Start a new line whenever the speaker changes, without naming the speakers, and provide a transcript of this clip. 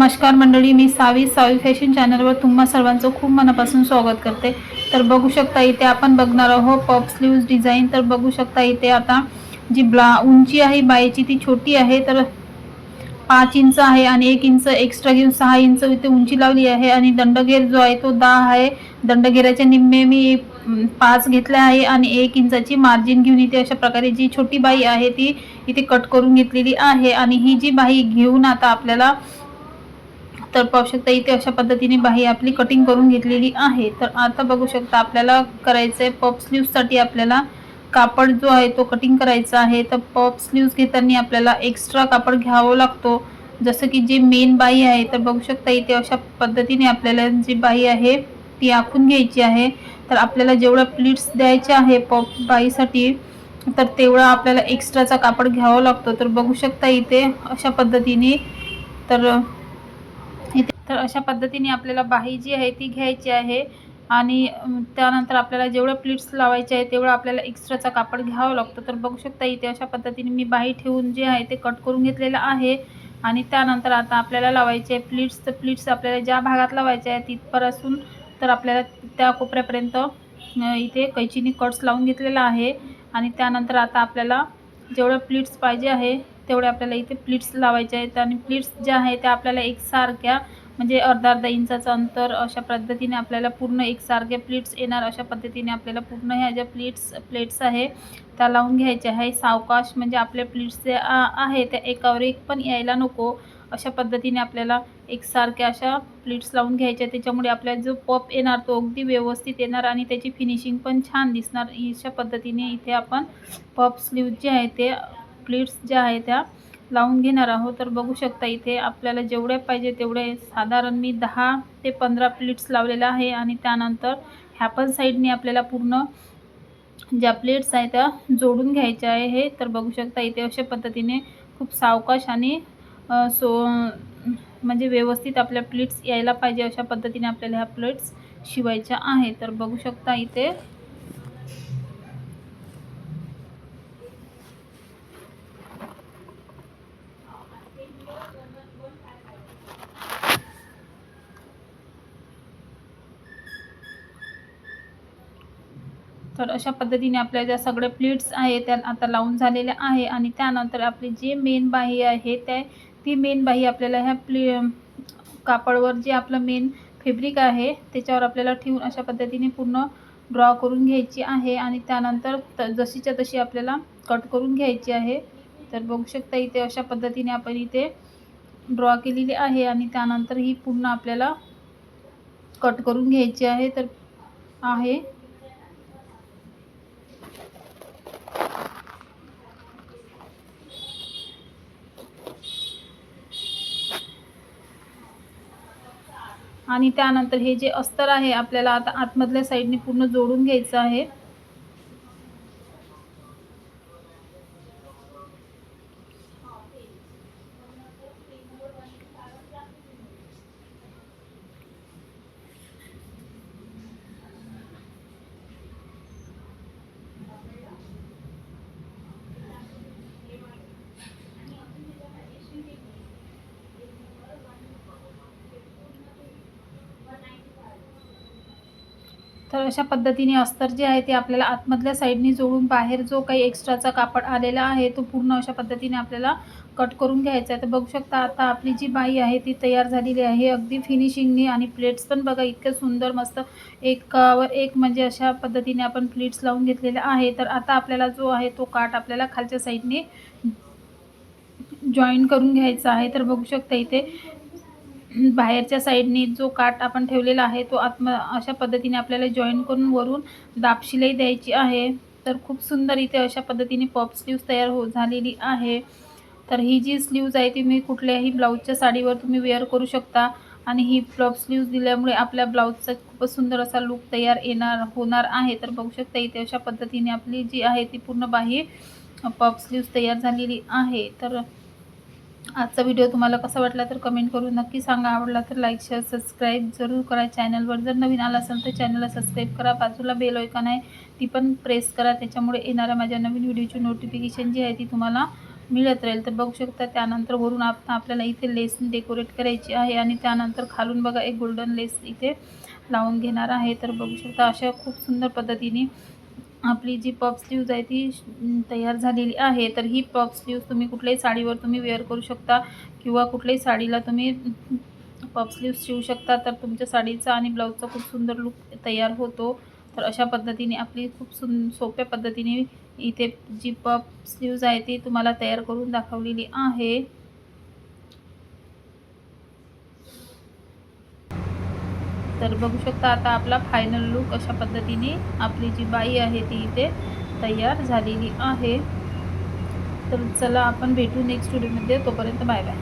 नमस्कार मंडळी मी सावी सावी फॅशन चॅनलवर तुम्हा सर्वांचं खूप मनापासून स्वागत करते. तर बघू शकता इथे आपण बघणार आहोत पॉप स्लीव्ज डिझाईन. तर बघू शकता इथे आता जी ब्ला उंची आहे बाईची ती छोटी आहे तर पाच इंच आहे आणि एक इंच एक्स्ट्रा घेऊन सहा इंच इथे उंची लावली आहे आणि दंडगेर जो आहे तो दहा आहे. दंडगेराच्या निम्मे मी पाच घेतले आहे आणि एक इंचाची मार्जिन घेऊन इथे अशा प्रकारे जी छोटी बाई आहे ती इथे कट करून घेतलेली आहे. आणि ही जी बाई घेऊन आता आपल्याला तर पाहू शकता इथे अशा पद्धतीने बाही आपली कटिंग करून घेतलेली आहे. तर आता बघू शकता आपल्याला करायचं आहे पॉप स्लीवसाठी आपल्याला कापड जो आहे तो कटिंग करायचा आहे. तर पॉप स्लीव्स घेताना आपल्याला एक्स्ट्रा कापड घ्यावं लागतो. जसं की जे मेन बाही आहे तर बघू शकता इथे अशा पद्धतीने आपल्याला जी बाही आहे ती आखून घ्यायची आहे. तर आपल्याला जेवढं प्लीट्स द्यायचे आहे पॉप बाईसाठी तर तेवढा आपल्याला एक्स्ट्राचा कापड घ्यावा लागतो. तर बघू शकता इथे अशा पद्धतीने. तर तर अशा पद्धतीने आपल्याला बाही जी आहे ती घ्यायची आहे. आणि त्यानंतर आपल्याला जेवढं प्लीट्स लावायचे आहे तेवढं आपल्याला एक्स्ट्राचा कापड घ्यावं लागतं. तर बघू शकता इथे अशा पद्धतीने मी बाही ठेवून जे आहे ते कट करून घेतलेलं आहे. आणि त्यानंतर आता आपल्याला लावायचे आहे प्लीट्स तर प्लीट्स आपल्याला ज्या भागात लावायचे आहे तिथपासून तर आपल्याला त्या कोपऱ्यापर्यंत इथे कैचीनी कट्स लावून घेतलेला आहे. आणि त्यानंतर आता आपल्याला जेवढं प्लीट्स पाहिजे आहे तेवढे आपल्याला इथे प्लीट्स लावायचे आहेत. आणि प्लीट्स ज्या आहे त्या आपल्याला एकसारख्या म्हणजे अर्धा अर्धा इंचाचं अंतर अशा पद्धतीने आपल्याला पूर्ण एकसारख्या प्लेट्स येणार. अशा पद्धतीने आपल्याला पूर्ण ह्या ज्या प्लेट्स प्लेट्स आहे त्या लावून घ्यायच्या. आहे सावकाश म्हणजे आपल्या प्लेट्स जे आहे त्या एकावर एक पण यायला नको. अशा पद्धतीने आपल्याला एकसारख्या अशा प्लेट्स लावून घ्यायच्या. त्याच्यामुळे आपल्याला जो पॉप येणार तो अगदी व्यवस्थित येणार आणि त्याची फिनिशिंग पण छान दिसणार. अशा पद्धतीने इथे आपण पॉप स्लीव जे आहे ते प्लेट्स ज्या आहे त्या लावून घेणार आहोत. तर बघू शकता इथे आपल्याला जेवढे पाहिजे तेवढे साधारण मी दहा ते पंधरा प्लेट्स लावलेल्या आहे आणि त्यानंतर ह्या पण साईडने आपल्याला पूर्ण ज्या प्लेट्स आहेत त्या जोडून घ्यायच्या आहे. हे तर बघू शकता इथे अशा पद्धतीने खूप सावकाश आणि सो म्हणजे व्यवस्थित आपल्या प्लेट्स यायला पाहिजे अशा पद्धतीने आपल्याला ह्या प्लेट्स शिवायच्या आहे तर बघू शकता इथे तर अशा पद्धतीने आपल्या ज्या सगळ्या प्लेट्स आहे त्या आता लावून झालेल्या आहे आणि त्यानंतर आपली जे मेन बाही आहे त्या ती मेन बाही आपल्याला ह्या प्ले कापडवर जे आपलं मेन फेब्रिक आहे त्याच्यावर आपल्याला ठेवून अशा पद्धतीने पूर्ण ड्रॉ करून घ्यायची आहे आणि त्यानंतर त जशीच्या तशी आपल्याला कट करून घ्यायची आहे. तर बघू शकता इथे अशा पद्धतीने आपण इथे ड्रॉ केलेली आहे आणि त्यानंतर ही पूर्ण आपल्याला कट करून घ्यायची आहे. तर आहे आणि त्यानंतर हे जे अस्तर आहे आपल्याला आता आतमधल्या साईडने पूर्ण जोडून घ्यायचं आहे. तर अशा पद्धतीने अस्तर जे आहे ते आपल्याला आतमधल्या साईडने जोडून बाहेर जो काही एक्स्ट्राचा कापड आलेला आहे तो पूर्ण अशा पद्धतीने आपल्याला कट करून घ्यायचा आहे. तर बघू शकता आता आपली जी बाई आहे ती तयार झालेली आहे. अगदी फिनिशिंगनी आणि प्लेट्स पण बघा इतकं सुंदर मस्त एकावर एक म्हणजे अशा पद्धतीने आपण प्लेट्स लावून घेतलेल्या आहे तर आता आपल्याला जो आहे तो काट आपल्याला खालच्या साईडने जॉईन करून घ्यायचा आहे. तर बघू शकता इथे बाहेरच्या साईडने जो काट आपण ठेवलेला आहे तो आत्म अशा पद्धतीने आपल्याला जॉईन करून वरून दापशिलाई द्यायची आहे. तर खूप सुंदर इथे अशा पद्धतीने पॉप स्लीव्ह तयार हो झालेली आहे. तर ही जी स्लीव्ज आहे ती मी कुठल्याही ब्लाऊजच्या साडीवर तुम्ही वेअर करू शकता. आणि ही पॉप स्लीव्ज दिल्यामुळे आपल्या ब्लाऊजचा खूपच सुंदर असा लुक तयार येणार होणार आहे. तर बघू शकता इथे अशा पद्धतीने आपली जी आहे ती पूर्ण बाही पॉप स्लीव्ज तयार झालेली आहे. तर आजचा व्हिडिओ तुम्हाला कसा वाटला तर कमेंट करून नक्की सांगा. आवडला तर लाईक शेअर सबस्क्राईब जरूर करा. चॅनलवर जर नवीन आला असेल तर चॅनलला सबस्क्राईब करा. बाजूला बेल ऐकन आहे ती पण प्रेस करा. त्याच्यामुळे येणाऱ्या माझ्या नवीन व्हिडिओची नोटिफिकेशन जी आहे ती तुम्हाला मिळत राहील. तर बघू शकता त्यानंतर वरून आपण आपल्याला इथे लेस डेकोरेट करायची आहे आणि त्यानंतर खालून बघा एक गोल्डन लेस इथे लावून घेणार आहे. तर बघू शकता अशा खूप सुंदर पद्धतीने आपली जी पफ स्लीव्ज आहे ती तयार झालेली आहे तर ही पफ स्लीव्ज तुम्ही कुठल्याही साडीवर तुम्ही वेअर करू शकता किंवा कुठल्याही साडीला तुम्ही पफ स्लीव्ज शिवू शकता. तर तुमच्या साडीचा आणि ब्लाऊजचा खूप सुंदर लुक तयार होतो. तर अशा पद्धतीने आपली खूप सुं सोप्या पद्धतीने इथे जी पफ स्लीव्ज आहे ती तुम्हाला तयार करून दाखवलेली आहे. तर बघू शकता आता आपला फायनल लुक अशा पद्धतीने आपली जी बाई आहे ती इथे तयार झालेली आहे. तर चला आपण भेटू नेक्स्ट व्हिडिओमध्ये तोपर्यंत बाय बाय